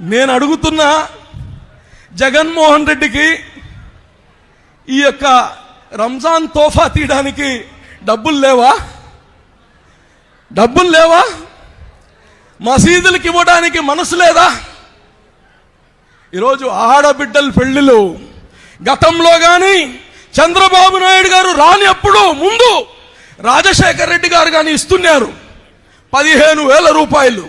నేను అడుగుతున్నా జగన్మోహన్ రెడ్డికి ఈ యొక్క రంజాన్ తోఫా తీయడానికి డబ్బులు లేవా? డబ్బులు లేవా? మసీదులకి ఇవ్వడానికి మనసు లేదా? ఈరోజు ఆడబిడ్డల పెళ్ళిలు గతంలో కానీ చంద్రబాబు నాయుడు గారు రాని అప్పుడు ముందు రాజశేఖర రెడ్డి గారు కానీ ఇస్తున్నారు. పదిహేను వేల రూపాయలు.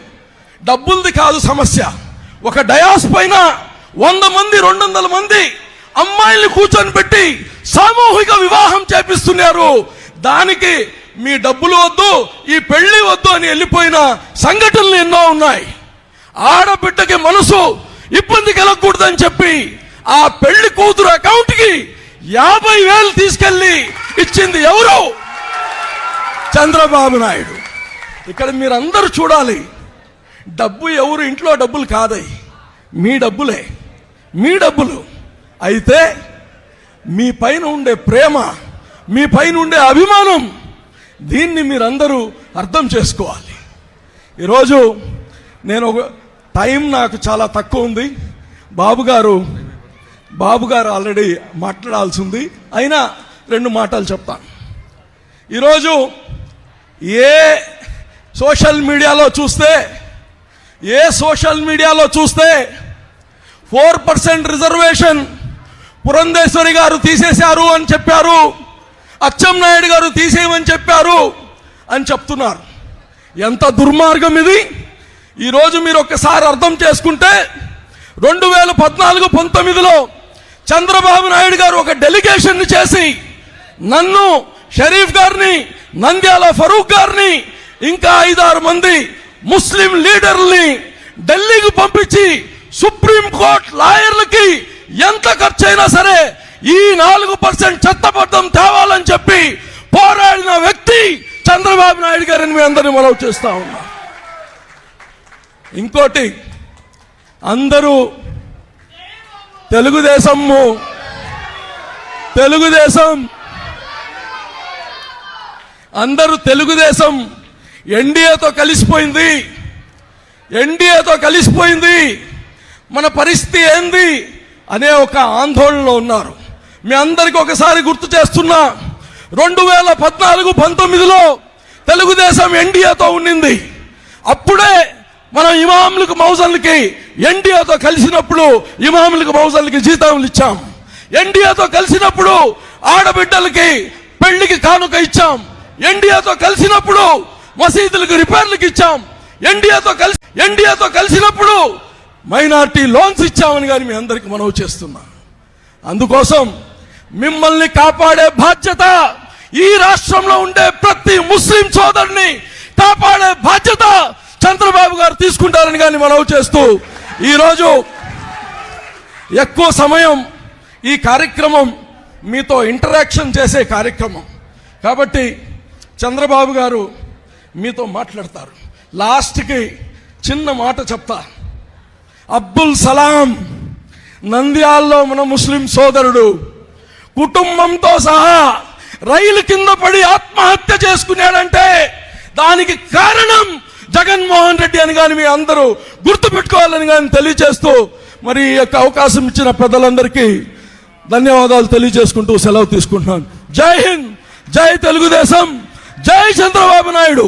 డబ్బులది కాదు సమస్య. ఒక డయాస్ పైన వంద మంది రెండు వందల మంది అమ్మాయిల్ని కూర్చొని పెట్టి సామూహిక వివాహం చేపిస్తున్నారు. దానికి మీ డబ్బులు వద్దు ఈ పెళ్ళి వద్దు అని వెళ్ళిపోయిన సంఘటనలు ఎన్నో ఉన్నాయి. ఆడబిడ్డకి మనసు ఇబ్బంది కలగకూడదని చెప్పి ఆ పెళ్ళి కూతురు అకౌంట్కి యాభై వేలు తీసుకెళ్ళి ఇచ్చింది ఎవరు? చంద్రబాబు నాయుడు. ఇక్కడ మీరందరూ చూడాలి డబ్బు ఎవరు ఇంట్లో డబ్బులు కాదై మీ డబ్బులే. మీ డబ్బులు. అయితే మీ పైన ఉండే ప్రేమ మీ పైన ఉండే అభిమానం దీన్ని మీరందరూ అర్థం చేసుకోవాలి. ఈరోజు నేను ఒక టైం నాకు చాలా తక్కువ ఉంది. బాబు గారు బాబు గారు ఆల్రెడీ మాట్లాడాల్సి ఉంది. అయినా రెండు మాటలు చెప్తాను. ఈరోజు ఏ సోషల్ మీడియాలో చూస్తే ఏ సోషల్ మీడియాలో చూస్తే ఫోర్ పర్సెంట్ రిజర్వేషన్ పురంధేశ్వరి గారు తీసేశారు అని చెప్పారు అచ్చెన్నాయుడు గారు తీసేయమని చెప్పారు అని చెప్తున్నారు. ఎంత దుర్మార్గం ఇది? ఈరోజు మీరు ఒక్కసారి అర్థం చేసుకుంటే రెండు వేల పద్నాలుగు పంతొమ్మిదిలో చంద్రబాబు నాయుడు గారు ఒక డెలిగేషన్ చేసి నన్ను షరీఫ్ గారిని నంద్యాల ఫరూక్ గారిని ఇంకా ఐదారు మంది ముస్లిం లీడర్ని ఢిల్లీకి పంపించి సుప్రీం కోర్ట్ లాయర్లకి ఎంత ఖర్చు అయినా సరే ఈ నాలుగు పర్సెంట్ చట్టబద్ధం తేవాలని చెప్పి పోరాడిన వ్యక్తి చంద్రబాబు నాయుడు గారిని మీ అందరినీ మనవి చేస్తా ఉన్నా. ఇంకోటి అందరూ తెలుగుదేశము తెలుగుదేశం అందరూ తెలుగుదేశం ఎన్డీఏతో కలిసిపోయింది. ఎన్డీఏతో కలిసిపోయింది. మన పరిస్థితి ఏంది? అనే ఒక ఆందోళనలో ఉన్నారు. మీ అందరికి ఒకసారి గుర్తు చేస్తున్నా. రెండు వేల పద్నాలుగు పంతొమ్మిదిలో తెలుగుదేశం ఎన్డీఏతో ఉండింది అప్పుడే మనం ఇమాములకు మౌజన్లకి ఎన్డీఏతో కలిసినప్పుడు ఇమాములకు మౌజన్లకి జీతాలు ఇచ్చాం. ఎన్డీఏతో కలిసినప్పుడు ఆడబిడ్డలకి పెళ్ళికి కానుక ఇచ్చాం. ఎన్డీఏతో కలిసినప్పుడు మసీదులకు రిపేర్లకు ఇచ్చాం. ఎన్డీఏతో కలిసి ఎన్డీఏతో కలిసినప్పుడు మైనార్టీ లోన్స్ ఇచ్చామని కానీ మీ అందరికి మనవి చేస్తున్నా. అందుకోసం మిమ్మల్ని కాపాడే బాధ్యత ఈ రాష్ట్రంలో ఉండే ప్రతి ముస్లిం సోదరుని కాపాడే బాధ్యత చంద్రబాబు గారు తీసుకుంటారని కానీ మనవి చేస్తూ ఈరోజు ఎక్కువ సమయం ఈ కార్యక్రమం మీతో ఇంటరాక్షన్ చేసే కార్యక్రమం. కాబట్టి చంద్రబాబు గారు మీతో మాట్లాడతారు. లాస్ట్కి చిన్న మాట చెప్తా. అబ్దుల్ సలాం నంద్యాల్లో మన ముస్లిం సోదరుడు కుటుంబంతో సహా రైలు కింద పడి ఆత్మహత్య చేసుకున్నాడంటే దానికి కారణం జగన్మోహన్ రెడ్డి అని కానీ మీ అందరూ గుర్తుపెట్టుకోవాలని కానీ తెలియజేస్తూ మరి ఈ యొక్క అవకాశం ఇచ్చిన పెద్దలందరికీ ధన్యవాదాలు తెలియజేసుకుంటూ సెలవు తీసుకుంటున్నాను. జై హింద్ జై తెలుగుదేశం జై చంద్రబాబు నాయుడు.